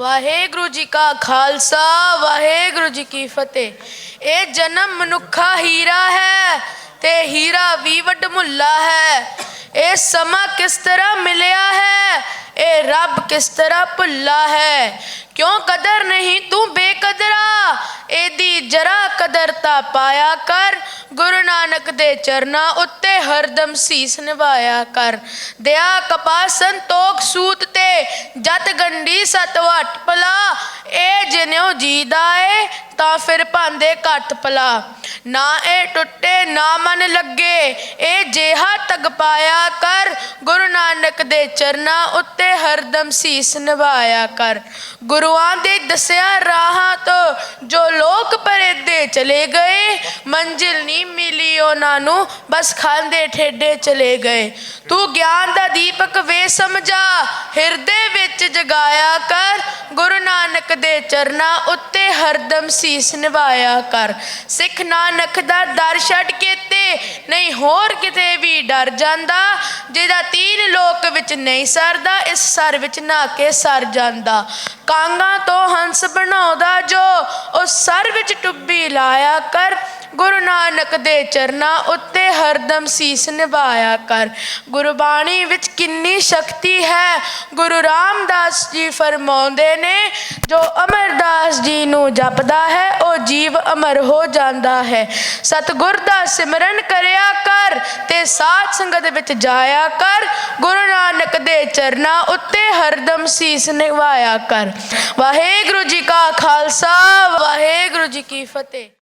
ਵਾਹਿਗੁਰੂ ਜੀ ਕਾ ਖਾਲਸਾ, ਵਾਹਿਗੁਰੂ ਜੀ ਕੀ ਫਤਿਹ। ਇਹ ਜਨਮ ਮਨੁੱਖਾ ਹੀਰਾ ਹੈ ਤੇ ਹੀਰਾ ਵੀ ਵੱਡਮੁੱਲਾ ਹੈ। ਇਹ ਸਮਾਂ ਕਿਸ ਤਰ੍ਹਾਂ ਮਿਲਿਆ ਹੈ? ਇਹ ਰੱਬ ਕਿਸ ਤਰ੍ਹਾਂ ਭੁੱਲਾ ਹੈ? ਕਿਉਂ ਕਦਰ ਨਹੀਂ ਤੂੰ ਬੇਕਦਰਾ? ਇਹਦੀ ਜਰਾ ਕਦਰ ਤਾਂ ਪਾਇਆ ਕਰ। ਗੁਰੂ ਨਾਨਕ ਦੇ ਚਰਨਾਂ ਉੱਤੇ ਹਰਦਮ ਸੀਸ ਨਿਭਾਇਆ ਕਰ। ਦਇਆ ਕਪਾ ਸੰਤੋਖ ਸੂਤ ਤੇ ਜਤ ਗੰਢੀ ਸਤਵਟ ਭਲਾ, ਇਹ ਜਿਨਿਓ ਜੀਦਾ ਏ, ਤਾਂ ਫਿਰ ਭਾਂਦੇ ਘੱਟ ਭਲਾ। ਨਾ ਇਹ ਟੁੱਟੇ, ਨਾ ਮਨ ਲੱਗੇ, ਇਹ ਜਿਹਾ ਤਗ ਪਾਇਆ ਕਰ। ਗੁਰੂ ਨਾਨਕ ਦੇ ਚਰਨਾਂ ਉੱਤੇ ਹਰਦਮ ਸੀਸ ਨਿਭਾਇਆ ਕਰ। ਗੁਰੂਆਂ ਦੇ ਦੱਸਿਆ ਰਾਹਾਂ ਤੋਂ ਜੋ ਲੋਕ ਪਰੇਦੇ ਚਲੇ ਗਏ, ਮੰਜ਼ਿਲ ਨਹੀਂ ਮਿਲੀ ਉਹਨਾਂ ਨੂੰ ਬਸ ਖਾਂਦੇ ਠੇਡੇ ਚਲੇ ਗਏ। ਤੂੰ ਗਿਆਨ ਦਾ ਦੀਪਕ ਵੇ ਸਮਝਾ, ਹਿਰਦੇ ਵਿੱਚ ਜਗਾਇਆ ਕਰ, ਗੁਰੂ ਨਾਨਕ ਦੇ ਚਰਨਾਂ ਉੱਤੇ ਹਰਦਮ ਸੀਸ ਨਿਭਾਇਆ ਕਰ। ਸਿੱਖ ਨਾਨਕ ਦਾ ਦਰ ਛੱਡ ਕੇ ਤੇ ਨਹੀਂ ਹੋਰ ਕਿਤੇ ਵੀ ਡਰ ਜਾਂਦਾ, ਜਿਹਦਾ ਤੀਨ ਲੋਕ ਵਿੱਚ ਨਹੀਂ ਸਰਦਾ, ਇਸ ਸਰ ਵਿੱਚ ਨਾ ਕੇ ਸਰ ਜਾਂਦਾ। ਕਾਂਗਾ ਤੋਂ ਹੰਸ ਬਣਾਉਂਦਾ ਜੋ, ਉਸ ਸਰ ਵਿੱਚ ਟੁੱਬੀ ਲਾਇਆ ਕਰ। ਗੁਰੂ ਨਾਨਕ ਦੇ ਚਰਨਾਂ ਉੱਤੇ ਹਰਦਮ ਸੀਸ ਨਿਭਾਇਆ ਕਰ। ਗੁਰਬਾਣੀ ਵਿੱਚ ਕਿੰਨੀ ਸ਼ਕਤੀ ਹੈ। ਗੁਰੂ ਰਾਮਦਾਸ ਜੀ ਫਰਮਾਉਂਦੇ ਨੇ, ਜੋ ਅਮਰਦਾਸ ਜੀ ਨੂੰ ਜਪਦਾ ਹੈ, ਉਹ ਜੀਵ ਅਮਰ ਹੋ ਜਾਂਦਾ ਹੈ। ਸਤਿਗੁਰ ਦਾ ਸਿਮਰਨ ਕਰਿਆ ਕਰ ਤੇ ਸਾਧ ਸੰਗਤ ਵਿੱਚ ਜਾਇਆ ਕਰ। ਗੁਰੂ ਨਾਨਕ ਦੇ ਚਰਨਾਂ ਉੱਤੇ ਹਰਦਮ ਸੀਸ ਨਿਭਾਇਆ ਕਰ। ਵਾਹਿਗੁਰੂ ਜੀ ਕਾ ਖਾਲਸਾ, ਵਾਹਿਗੁਰੂ ਜੀ ਕੀ ਫਤਿਹ।